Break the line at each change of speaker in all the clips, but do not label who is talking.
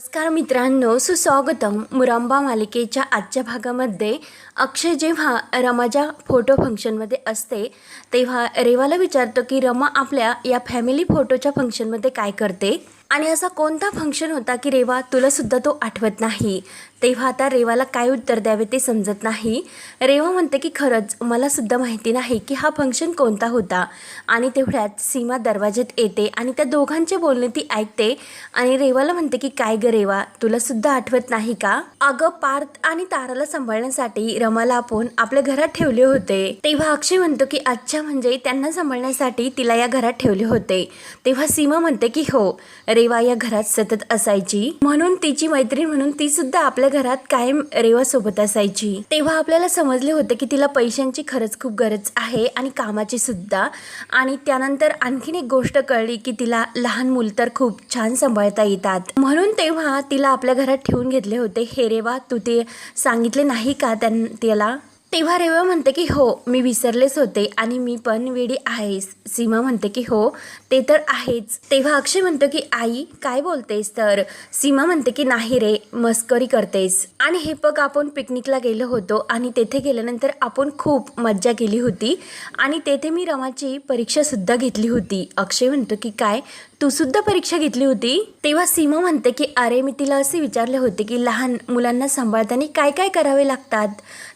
नमस्कार मित्रांनो सुस्वागतम. मुरांबा मालिकेच्या आजच्या भागामध्ये अक्षय जेव्हा रमाच्या फोटो फंक्शनमध्ये असते तेव्हा रेवाला विचारतो की रमा आपल्या या फॅमिली फोटोच्या फंक्शनमध्ये काय करते? आणि असा कोणता फंक्शन होता की रेवा तुलासुद्धा तो आठवत नाही. तेव्हा आता रेवाला काय उत्तर द्यावे ते समजत नाही. रेवा म्हणते की खरंच मला सुद्धा माहिती नाही की हा फंक्शन कोणता होता. आणि तेवढ्यात सीमा दरवाज्यात येते आणि त्या दोघांचे बोलणे ती ऐकते. आणि रेवाला म्हणते की काय ग रेवा तुला सुद्धा आठवत नाही का? अगं पार्थ आणि ताराला सांभाळण्यासाठी रमाला आपण आपल्या घरात ठेवले होते. तेव्हा अक्षय म्हणतो की अच्छा म्हणजे त्यांना सांभाळण्यासाठी तिला या घरात ठेवले होते. तेव्हा सीमा म्हणते की हो रेवा या घरात सतत असायची. म्हणून तिची मैत्रीण म्हणून ती सुद्धा आपल्या घरात कायम रेवा सोबत असायची. तेव्हा आपल्याला समजले होते की तिला पैशांची खरंच खूप गरज आहे आणि कामाची सुद्धा. आणि त्यानंतर आणखीन एक गोष्ट कळली की तिला लहान मूल तर खूप छान सांभाळता येतात. म्हणून तेव्हा तिला आपल्या घरात ठेवून घेतले होते हे रेवा तू ते सांगितले नाही का त्यां त्याला? तेव्हा रेवा म्हणते की हो मी विसरलेच होते आणि मी पण वेडी आहेस. सीमा म्हणते की हो ते तर आहेच. तेव्हा अक्षय म्हणतो की आई काय बोलतेस तर? सीमा म्हणते की नाही रे मस्करी करतेस. आणि हे बघ आपण पिकनिकला गेलो होतो आणि तेथे गेल्यानंतर आपण खूप मज्जा केली होती. आणि तेथे मी रमाची परीक्षासुद्धा घेतली होती. अक्षय म्हणतो की काय? तू सुद्धा परीक्षा घेतली होती? तेव्हा सीमा म्हणते की अरे मी तिला असे विचारले होते की लहान मुलांना सांभाळताना काय काय करावे लागतात?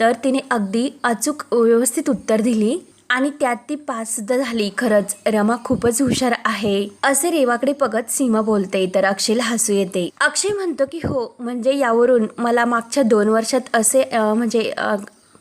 तर तिने अगदी अचूक व्यवस्थित उत्तर दिली. आणि त्यात ती पास सुद्धा झाली. खरंच रमा खूपच हुशार आहे. असे रेवाकडे बघत सीमा बोलते तर अक्षयला हसू येते. अक्षय म्हणतो की हो म्हणजे यावरून मला मागच्या दोन वर्षात असे म्हणजे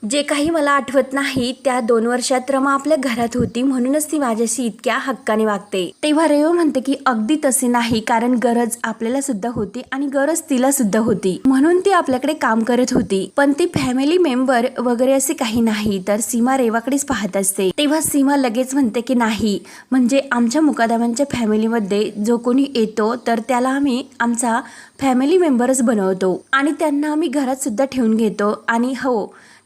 जे काही मला आठवत नाही त्या दोन वर्षात रमा आपल्या घरात होती म्हणूनच ती माझ्याशी इतक्या हक्काने वागते. तेव्हा रेव म्हणते की अगदी तसे नाही कारण गरज आपल्याला सुद्धा होती आणि गरज तिला सुद्धा होती. म्हणून ती आपल्याकडे काम करत होती. पण ती फॅमिली मेंबर वगैरे असे काही नाही तर सीमा रेवाकडेच पाहत असते. तेव्हा सीमा लगेच म्हणते की नाही म्हणजे आमच्या मुकादामांच्या फॅमिलीमध्ये जो कोणी येतो तर त्याला आम्ही आमचा फॅमिली मेंबरच बनवतो आणि त्यांना आम्ही घरात सुद्धा ठेवून घेतो आणि हो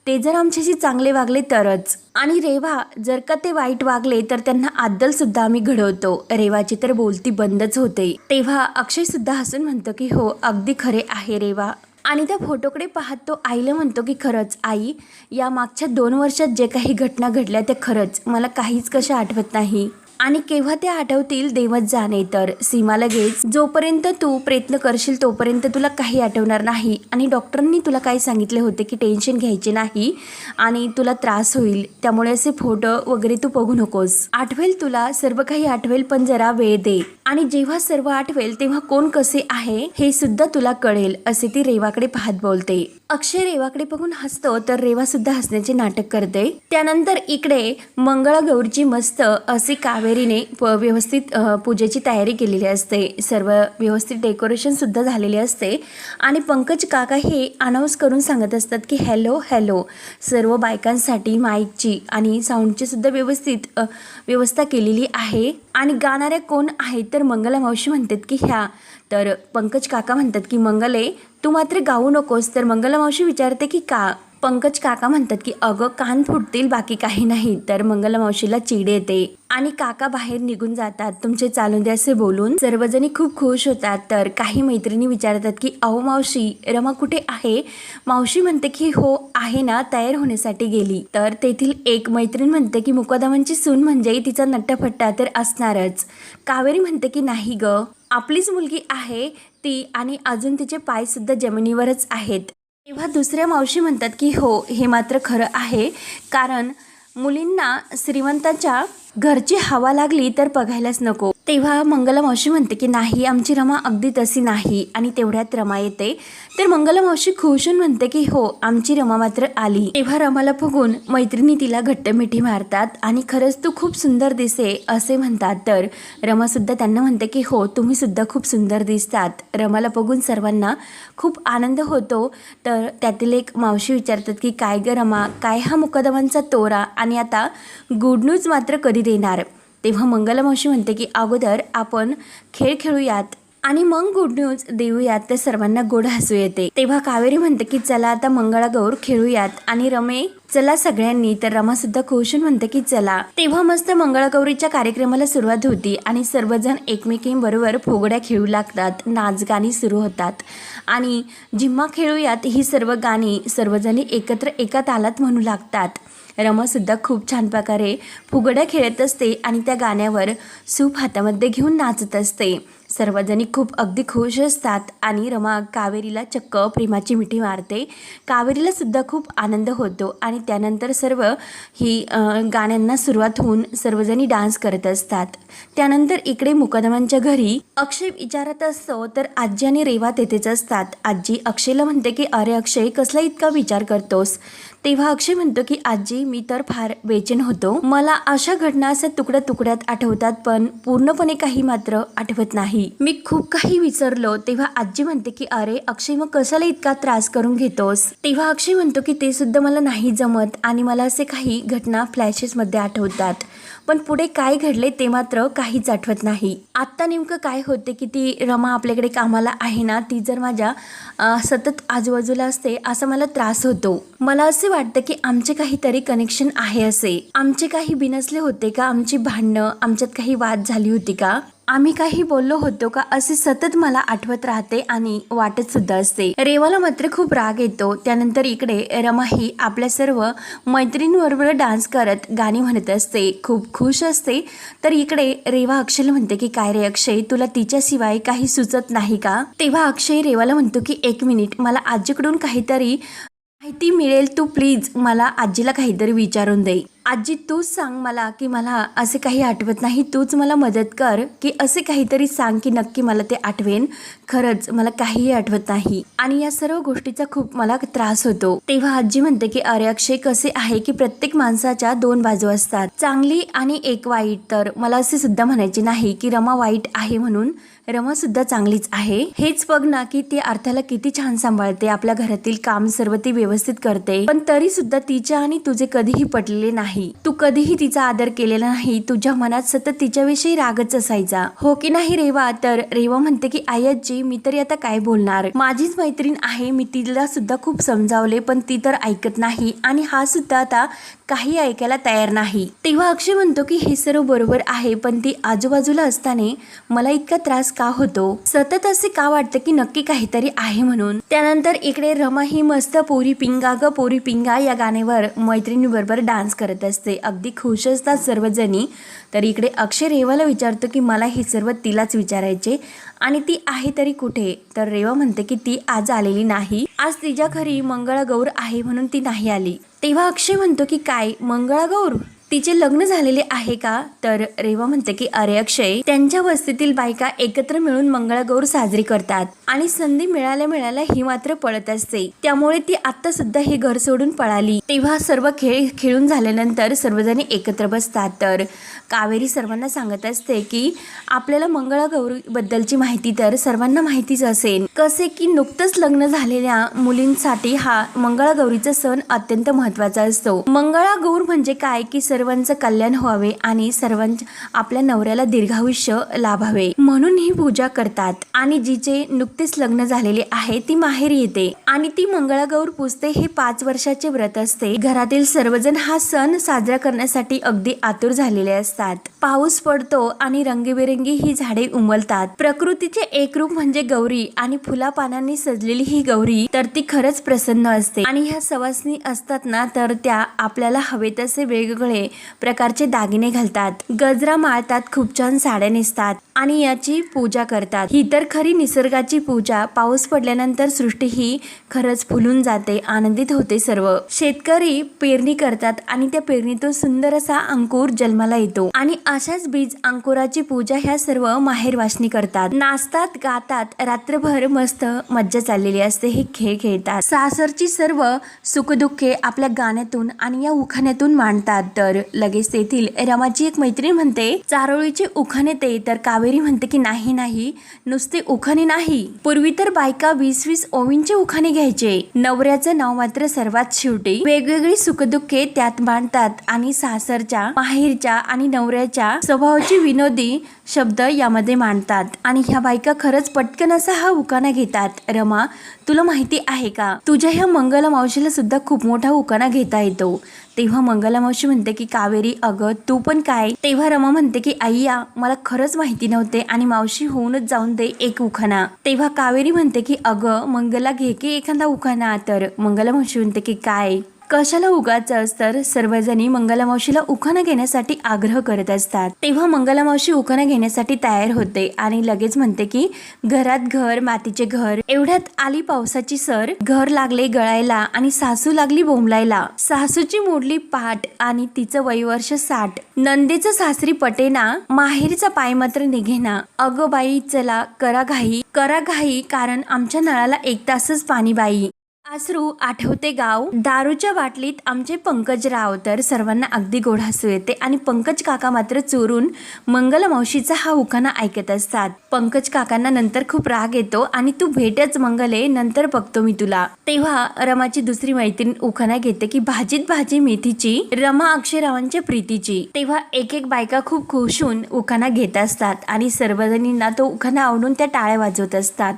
ते जर आमच्याशी चांगले वागले तरच. आणि रेवा जर का ते वाईट वागले तर त्यांना आदल सुद्धा आम्ही घडवतो. रेवाची तर बोलती बंदच होते. तेव्हा अक्षय सुद्धा हसून म्हणतो की हो अगदी खरे आहे रेवा. आणि त्या फोटोकडे पाहत तो आईला म्हणतो की खरंच आई या मागच्या दोन वर्षात जे काही घटना घडल्या त्या खरंच. मला काहीच कशा आठवत नाही. आणि केव्हा ते आठवतील देवच जाणे तर सीमा लगेच जोपर्यंत तू प्रयत्न करशील तोपर्यंत तुला काही आठवणार नाही. आणि डॉक्टरांनी तुला काय सांगितले होते की टेन्शन घ्यायचे नाही आणि तुला त्रास होईल त्यामुळे असे फोटो वगैरे तू बघू नकोस. आठवेल तुला सर्व काही आठवेल पण जरा वेळ दे. आणि जेव्हा सर्व आठवेल तेव्हा कोण कसे आहे हे सुद्धा तुला कळेल असे ती रेवाकडे पाहत बोलते. अक्षय रेवाकडे बघून हसतो तर रेवा सुद्धा हसण्याचे नाटक करते. त्यानंतर इकडे मंगळागौरची मस्त असे कावेरीने प- व्यवस्थित पूजेची तयारी केलेली असते. सर्व व्यवस्थित डेकोरेशन सुद्धा झालेले असते. आणि पंकज काका हे अनाऊन्स करून सांगत असतात की हॅलो हॅलो सर्व बायकांसाठी माईकची आणि साऊंडची सुद्धा व्यवस्थित व्यवस्था केलेली आहे. आणि गाणाऱ्या कोण आहेत तर मंगला मावशी म्हणतात की ह्या. तर पंकज काका म्हणतात की मंगले तू मात्र गाऊ नकोस. तर मंगला मावशी विचारते की का? पंकज काका म्हणतात की अगं कान फुटतील बाकी काही नाही. तर मंगलमावशीला चिड येते. आणि काका बाहेर निघून जातात. तुमचे चालून द्या असे बोलून सर्वजणी खूप खुश होतात. तर काही मैत्रिणी विचारतात की अहो मावशी रमा कुठे आहे? मावशी म्हणते की हो आहे ना तयार होण्यासाठी गेली. तर तेथील एक मैत्रीण म्हणते की मुकादामांची सून म्हणजे तिचा नट्टाफट्टा तर असणारच. कावेरी म्हणते की नाही ग आपलीच मुलगी आहे ती आणि अजून तिचे पायसुद्धा जमिनीवरच आहेत. तेव्हा दुसऱ्या मावशी म्हणतात की हो हे मात्र खरं आहे. कारण मुलींना श्रीमंताच्या घरची हवा लागली तर बघायलाच नको. तेव्हा मंगला मावशी म्हणते की नाही आमची रमा अगदी तशी नाही. आणि तेवढ्यात रमा येते. तर मंगला मावशी खुश म्हणते की हो आमची रमा मात्र आली. तेव्हा रमाला बघून मैत्रिणी तिला घट्ट मिठी मारतात आणि खरंच तू खूप सुंदर दिसे असे म्हणतात. तर रमा सुद्धा त्यांना म्हणते की हो तुम्ही सुद्धा खूप सुंदर दिसतात. रमाला बघून सर्वांना खूप आनंद होतो. तर त्यातील एक मावशी विचारतात की काय ग रमा काय हा मुकदमांचा तोरा? आणि आता गुड न्यूज मात्र कधी देणार? तेव्हा मंगला मावशी म्हणते की अगोदर आपण खेळ खेळूयात. आणि मग गुड न्यूज देऊयात. तर सर्वांना गोड हसू येते. तेव्हा कावेरी म्हणते की चला आता मंगळागौर खेळूयात. आणि रमे चला सगळ्यांनी. तर रमा सुद्धा खुशून म्हणते की चला. तेव्हा मस्त मंगळगौरीच्या कार्यक्रमाला सुरुवात होती आणि सर्वजण एकमेकींबरोबर फुगड्या खेळू लागतात. नाच गाणी सुरू होतात. आणि जिम्मा खेळूयात ही सर्व गाणी सर्वजणी एकत्र एका तालात म्हणू लागतात. रमासुद्धा खूप छान प्रकारे फुगड्या खेळत असते आणि त्या गाण्यावर सूप हातामध्ये घेऊन नाचत असते. सर्वजणी खूप अगदी खुश असतात आणि रमा कावेरीला चक्क प्रेमाची मिठी मारते. कावेरीला सुद्धा खूप आनंद होतो आणि त्यानंतर सर्व ही गाण्यांना सुरुवात होऊन सर्वजणी डान्स करत असतात. त्यानंतर इकडे मुकदमांच्या घरी अक्षय विचारत असतो तर आजी आणि रेवा तेथेच असतात. आजी अक्षयला म्हणते की अरे अक्षय कसला इतका विचार करतोस? तेव्हा अक्षय म्हणतो की आजी मी तर फार बेचैन होतो. मला अशा घटना असं तुकड्या तुकड्यात आठवतात पण पूर्णपणे काही मात्र आठवत नाही. मी खूप काही विचारलो तेव्हा आजी म्हणते की अरे अक्षय मग कशाला इतका त्रास करून घेतोस? तेव्हा अक्षय म्हणतो की ते सुद्धा मला नाही जमत आणि मला असे काही घटना फ्लॅशेसमध्ये आठवतात. पण पुढे काय घडले ते मात्र काहीच आठवत नाही. आत्ता नेमकं काय होते की ती रमा आपल्याकडे कामाला आहे ना ती जर माझ्या सतत आजूबाजूला असते असा मला त्रास होतो. मला असे वाटतं की आमचे काहीतरी कनेक्शन आहे असे. आमचे काही बिनसले होते का? आमची भांडणं आमच्यात काही वाद झाली होती का? आम्ही काही बोललो होतो का असे सतत मला आठवत राहते आणि वाटत सुद्धा असते. रेवाला मात्र खूप राग येतो. त्यानंतर इकडे रमा ही आपल्या सर्व मैत्रिणींबरोबर डान्स करत गाणी म्हणत असते. खूप खुश असते. तर इकडे रेवा अक्षयला म्हणते की काय रे अक्षय तुला तिच्याशिवाय काही सुचत नाही का? तेव्हा अक्षय रेवाला म्हणतो की एक मिनिट मला आजीकडून काहीतरी माहिती मिळेल तू प्लीज मला आजीला काहीतरी विचारून दे. आजी तूच सांग मला की मला असे काही आठवत नाही. तूच मला मदत कर की असे काहीतरी सांग की नक्की मला ते आठवेन. खरंच मला काहीही आठवत नाही. आणि या सर्व गोष्टीचा खूप मला त्रास होतो. तेव्हा आजी म्हणते की अरे अक्षय कसे आहे की प्रत्येक माणसाच्या दोन बाजू असतात. चांगली आणि एक वाईट. तर मला असे सुद्धा म्हणायचे नाही की रमा वाईट आहे म्हणून. रमा सुद्धा चांगलीच आहे. हेच बघ ना की ती अर्थाला किती छान सांभाळते. आपल्या घरातील काम सर्व ती व्यवस्थित करते. पण तरी सुद्धा तिच्या आणि तुझे कधीही पटलेले नाही. तू कधीही तिचा आदर केलेला नाही तुझ्या मनात सतत तिच्याविषयी रागच असायचा. हो की नाही रेवा? तर रेवा म्हणते की आयाजी मी तरी आता काय बोलणार? माझीच मैत्रीण आहे मी तिला सुद्धा खूप समजावले पण ती तर ऐकत नाही. आणि हा सुद्धा आता काही ऐकायला तयार नाही. तेव्हा अक्षय म्हणतो की हे सर्व बरोबर आहे पण ती आजूबाजूला असताना मला इतका त्रास का होतो? सतत असे का वाटतं की नक्की काहीतरी आहे म्हणून? त्यानंतर इकडे रमा ही मस्त पोरी पिंगा ग पोरी पिंगा या गाण्यावर मैत्रिणीबरोबर डान्स करत असते. अगदी खुश असतात सर्वजणी. तर इकडे अक्षय रेवाला विचारतो की मला हे सर्व तिलाच विचारायचे. आणि ती आहे तरी कुठे? तर रेवा म्हणते की ती आज आलेली नाही. आज तिच्या घरी मंगळागौर आहे म्हणून ती नाही आली. तेव्हा अक्षय म्हणतो की काय? मंगळागौर? तिचे लग्न झालेले आहे का? तर रेवा म्हणते की अरे अक्षय त्यांच्या वस्तीतील बायका एकत्र मिळून मंगळागौर साजरी करतात आणि संधी मिळाल्या मिळाल्या ही मात्र पळत असते. त्यामुळे ती आता सुद्धा हे घर सोडून पळाली. तेव्हा सर्व खेळ खेळून झाल्यानंतर सर्वजणी एकत्र बसतात. तर कावेरी सर्वांना सांगत असते की आपल्याला मंगळागौरी बद्दलची माहिती तर सर्वांना माहितीच असेल. कसे की नुकतंच लग्न झालेल्या मुलींसाठी हा मंगळागौरीचा सण अत्यंत महत्त्वाचा असतो. मंगळागौर म्हणजे काय? की सर्वांचं कल्याण व्हावे आणि सर्वांच्या आपल्या नवऱ्याला दीर्घायुष्य लाभावे. म्हणून ही पूजा करतात. आणि जिचे नुकतेच लग्न झालेले आहे ती माहेरी येते. आणि ती मंगळागौर पुजते हे पाच वर्षाचे व्रत असते. घरातील सर्वजण हा सण साजरा करण्यासाठी अगदी आतुर झालेले असतात. पाऊस पडतो आणि रंगीबेरंगी ही झाडे उमलतात. प्रकृतीचे एक रूप म्हणजे गौरी आणि फुला पानांनी सजलेली ही गौरी तर ती खरंच प्रसन्न असते. आणि ह्या सवासनी असतात ना तर त्या आपल्याला हवे तसे वेगवेगळे प्रकारचे दागिने घालतात. गजरा माळतात खूप छान साड्या नेसतात. आणि याची पूजा करतात. ही तर खरी निसर्गाची पूजा. पाऊस पडल्यानंतर सृष्टी ही खरंच फुलून जाते आनंदित होते सर्व. शेतकरी पेरणी करतात आणि त्या पेरणीतून सुंदर असा अंकुर जन्माला येतो. आणि अशाच बीज अंकुराची पूजा ह्या सर्व माहेरवासनी करतात. नाचतात गातात रात्रभर मस्त मज्जा चाललेली असते हे खेळ खेळतात. सासरची सर्व सुखदुःखे आपल्या गाण्यातून आणि या उखाण्यातून मांडतात. तर लगेच तेथील रमाची एक मैत्रीण म्हणते चारोळीचे उखाणे ते तर कावे कावेरी म्हणते की नाही नाही नुसते उखाणे नाही. पूर्वी तर बायका वीस वीस ओवींचे उखाणे घ्यायचे. नवऱ्याचं नाव मात्र सर्वात शेवटी वेगवेगळी सुखदुःखे त्यात मांडतात आणि सासरच्या माहेरच्या आणि नवऱ्याच्या स्वभावाची विनोदी शब्द यामध्ये मांडतात. आणि ह्या बायका खरंच पटकन असा हा उखाणा घेतात. रमा तुला माहिती आहे का? तुझ्या ह्या मंगला मावशीला सुद्धा खूप मोठा उखाणा घेता येतो. तेव्हा मंगला मावशी म्हणते की कावेरी अगं तू पण काय? तेव्हा रमा म्हणते की आईया मला खरंच माहिती नव्हते आणि मावशी होऊनच जाऊन दे एक उखाणा. तेव्हा कावेरी म्हणते की अगं मंगला घे की एखादा उखाणा तर. मंगला मावशी म्हणते की काय? कशाला उगाच तर सर्वजणी मंगलामावशीला उखाणा घेण्यासाठी आग्रह करत असतात. तेव्हा मंगलामावशी उखाणा घेण्यासाठी तयार होते आणि लगेच म्हणते की घरात घर मातीचे घर एवढ्यात आली पावसाची सर. घर लागले गळायला आणि सासू लागली बोंबलायला. सासूची मोडली पाठ आणि तिचं वयवर्ष साठ. नंदेचं सासरी पटेना माहेरचा पाय मात्र निघेना अगं बाई चला करा घाई. करा घाई कारण आमच्या नळाला एक तासच पाणी बाई. आसरू आठवते गाव. दारूच्या बाटलीत आमचे पंकजराव तर सर्वांना अगदी गोड हसू येते आणि पंकज काका मात्र चोरून मंगल मावशीचा हा उखाणा ऐकत असतात. पंकज काकांना नंतर खूप राग येतो आणि तू भेटच मंगले नंतर बघतो मी तुला. तेव्हा रमाची दुसरी मैत्रीण उखाणा घेते की भाजीत भाजी मेथीची रमा अक्षयरावांच्या प्रीतीची. तेव्हा एक एक बायका खूप खुश होऊन उखाणा घेत असतात आणि सर्वजणींना तो उखाणा आवडून त्या टाळ्या वाजवत असतात.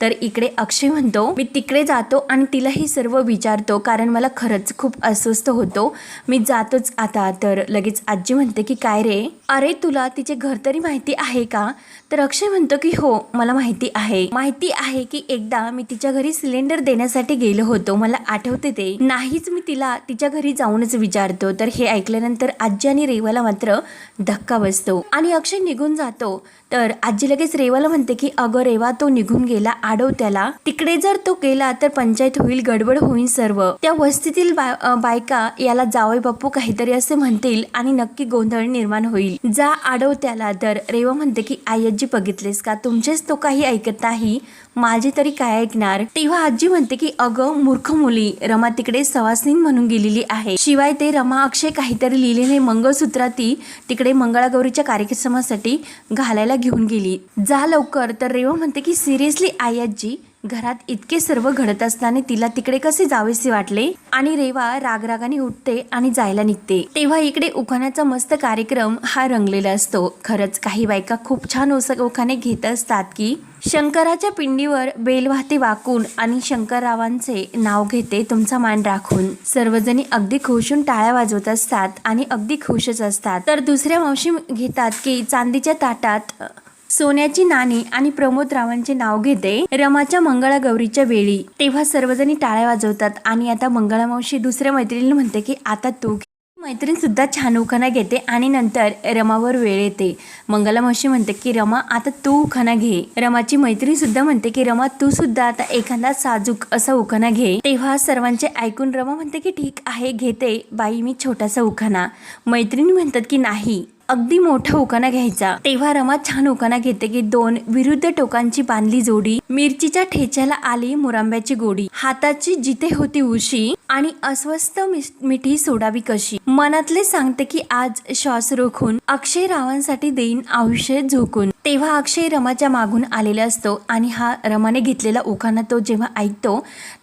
तर इकडे अक्षय म्हणतो मी तिकडे जातो आणि तिला हे सर्व विचारतो कारण मला खरंच खूप अस्वस्थ होतो. मी जातोच आता. तर लगेच आजी म्हणते की काय रे? अरे तुला तिचे घर तरी माहिती आहे का? तर अक्षय म्हणतो की हो मला माहिती आहे. माहिती आहे की एकदा मी तिच्या घरी सिलेंडर देण्यासाठी गेलो होतो. मला आठवते ते. नाहीच मी तिला तिच्या घरी जाऊनच विचारतो. तर हे ऐकल्यानंतर आजी आणि रेवाला मात्र धक्का बसतो आणि अक्षय निघून जातो. तर आजी लगेच रेवाला म्हणते की अगं रेवा तो निघून गेला आडव त्याला तिकडे जर तो गेला तर पंचायत होईल गडबड होईल सर्व. त्या वस्तीतील बा- बायका याला जावई बापू काहीतरी असे म्हणतील आणि नक्की गोंधळ निर्माण होईल. जा आडव त्याला तर. रेवा म्हणते की आई आजी बघितलेस का? तुमचेच तो काही ऐकत नाही. माझी तरी काय ऐकणार? तेव्हा आजी म्हणते की अगं मूर्ख मुली रमा तिकडे सवासिन म्हणून गेलेली आहे. शिवाय ते रमा अक्षय काहीतरी लिहिलेले मंगळसूत्र ती तिकडे मंगळागौरीच्या कार्यक्रमासाठी घालायला घेऊन गेली. जा लवकर. तर रेवा म्हणते की सिरियसली आई आजी घरात इतके सर्व घडत असताना तिला तिकडे कसे जावेसे वाटले? आणि रेवा रागरागाने उठते आणि जायला निघते. तेव्हा इकडे उखाण्याचा मस्त कार्यक्रम हा रंगलेला असतो. खरंच काही बायका खूप छान ओस उखाणे घेत असतात की शंकराच्या पिंडीवर बेलवाहते वाकून आणि शंकररावांचे नाव घेते तुमचा मान राखून. सर्वजणी अगदी खुशून टाळ्या वाजवत असतात आणि अगदी खुशच असतात. तर दुसऱ्या मावशी घेतात की चांदीच्या ताटात सोन्याची नाणी आणि प्रमोद रावांचे नाव घेते रमाच्या मंगळागौरीच्या वेळी. तेव्हा सर्वजणी टाळ्या वाजवतात आणि आता मंगळामावशी दुसऱ्या मैत्रिणीला म्हणते की आता तू घे. मैत्रीण सुद्धा छान उखाणा घेते आणि नंतर रमावर वेळ येते. मंगला मावशी म्हणते की रमा आता तू उखाणा घे. रमाची मैत्रीण सुद्धा म्हणते की रमा तू सुद्धा आता एखादा साजूक असा उखाणा घे. तेव्हा सर्वांचे ऐकून रमा म्हणते की ठीक आहे घेते. बाई मी छोटासा उखाणा. मैत्रिणी म्हणतात की नाही अगदी मोठा उकाना घ्यायचा. तेव्हा रमा छान उकाना घेते की दोन विरुद्ध टोकांची बांधली जोडी मिरचीच्या ठेच्याला आली मुरांब्याची गोडी. हाताची जिथे होती उशी आणि अस्वस्थ मिठी सोडावी कशी. मनातले सांगते की आज श्वास रोखून अक्षय रावांसाठी देईन आयुष्य झोकून. तेव्हा अक्षय रमाच्या मागून आलेला असतो आणि हा रमाने घेतलेला उखाणा तो जेव्हा ऐकतो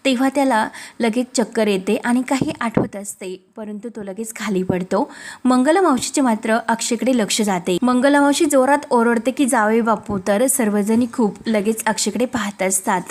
तेव्हा त्याला लगेच चक्कर येते आणि काही आठवत असते परंतु तो लगेच खाली पडतो. मंगलमावशीचे मात्र अक्षयकडे लक्ष जाते. मंगलमावशी जोरात ओरडते की जावे बापू तर सर्वजणी खूप लगेच अक्षयकडे पाहत असतात.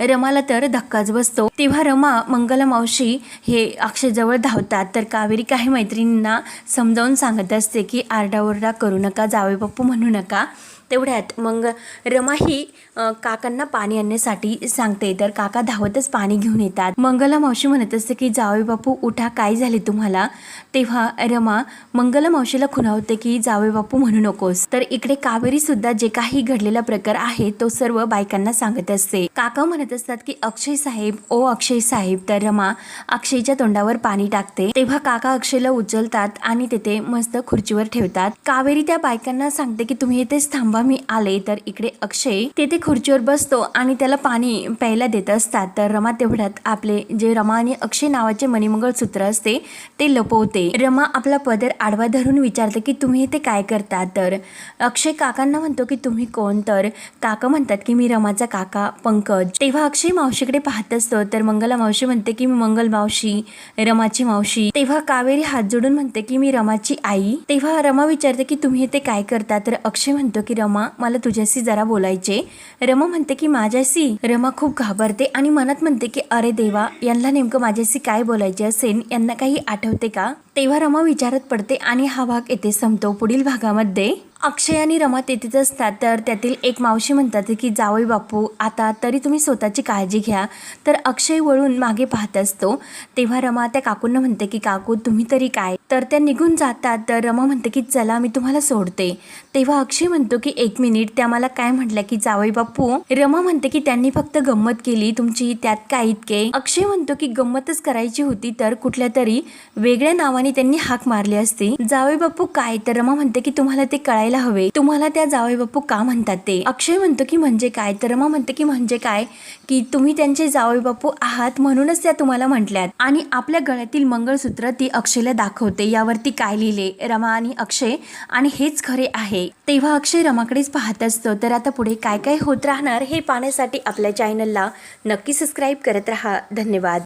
रमाला तर धक्काच बसतो. तेव्हा रमा मंगलमावशी हे अक्षयजवळ धावतात. तर कावेरी काही मैत्रिणींना समजावून सांगत असते की आरडाओरडा करू नका जावे बापू म्हणू नका. तेवढ्यात मग रमा ही काकांना पाणी आणण्यासाठी सांगते. तर काका धावतच पाणी घेऊन येतात. मंगला मावशी म्हणत असते की जावे बापू उठा. काय झाले तुम्हाला? तेव्हा रमा मंगला मावशीला खुणावते की जावे बापू म्हणू नकोस. तर इकडे कावेरी सुद्धा जे काही घडलेला प्रकार आहे तो सर्व बायकांना सांगत असते. काका म्हणत असतात की अक्षय साहेब ओ अक्षय साहेब. तर रमा अक्षयच्या तोंडावर पाणी टाकते. तेव्हा काका अक्षयला उचलतात आणि तिथे मस्त खुर्चीवर ठेवतात. कावेरी त्या बायकांना सांगते की तुम्ही इथेच थांबा. जेव्हा मी आले तर इकडे अक्षय तेथे खुर्चीवर बसतो आणि त्याला पाणी प्यायला देत असतात. तर रमा तेवढ्यात आपले जे रमा आणि अक्षय नावाचे मणिमंगळ सूत्र असते ते लपवते. रमा आपला पदर आडवा धरून विचारते की तुम्ही इथे काय करता? तर अक्षय काकांना म्हणतो की तुम्ही कोण? तर काका म्हणतात की मी रमाचा काका पंकज. तेव्हा अक्षय मावशीकडे पाहत असतो. तर मंगला मावशी म्हणते की मी मंगल मावशी रमाची मावशी. तेव्हा कावेरी हात जोडून म्हणते की मी रमाची आई. तेव्हा रमा विचारते की तुम्ही इथे काय करता? तर अक्षय म्हणतो की रमा मला तुझ्याशी जरा बोलायचे. रमा म्हणते की माझ्याशी? रमा खूप घाबरते आणि मनात म्हणते की अरे देवा यांना नेमकं माझ्याशी काय बोलायचे असेल? यांना काही आठवते का? तेव्हा रमा विचारत पडते आणि हा भाग येथे संपतो. पुढील भागामध्ये अक्षय आणि रमा तेथेच असतात. तर त्यातील एक मावशी म्हणतात की जावई बापू आता तरी तुम्ही स्वतःची काळजी घ्या. तर अक्षय वळून मागे पाहत असतो. तेव्हा रमा त्या काकूंना म्हणते की काकू तुम्ही तरी काय? तर त्या निघून जातात. तर रमा म्हणते की चला मी तुम्हाला सोडते. तेव्हा अक्षय म्हणतो की एक मिनिट त्या मला काय म्हटलं की जावई बापू? रमा म्हणते की त्यांनी फक्त गंमत केली तुमची त्यात काय इतके? अक्षय म्हणतो की गंमतच करायची होती तर कुठल्या तरी वेगळ्या नावाने त्यांनी हाक मारली असती. जावई बापू काय तर रमा म्हणते की तुम्हाला ते कळायला हवे. तुम्हाला त्या जावई बापू का म्हणतात ते? अक्षय म्हणतो की म्हणजे काय? तर रमा म्हणते की म्हणजे काय? की तुम्ही त्यांचे जावई बापू आहात म्हणूनच त्या तुम्हाला म्हटल्यात. आणि आपल्या गळ्यातील मंगळसूत्र ती अक्षयला दाखवते. यावरती काय लिहिले? रमा आणि अक्षय? आणि हेच खरे आहे. तेव्हा अक्षय रमाकडेच पाहत असतो. तर आता पुढे काय काय होत राहणार हे पाहण्यासाठी आपल्या चॅनलला नक्की सबस्क्राईब करत राहा. धन्यवाद.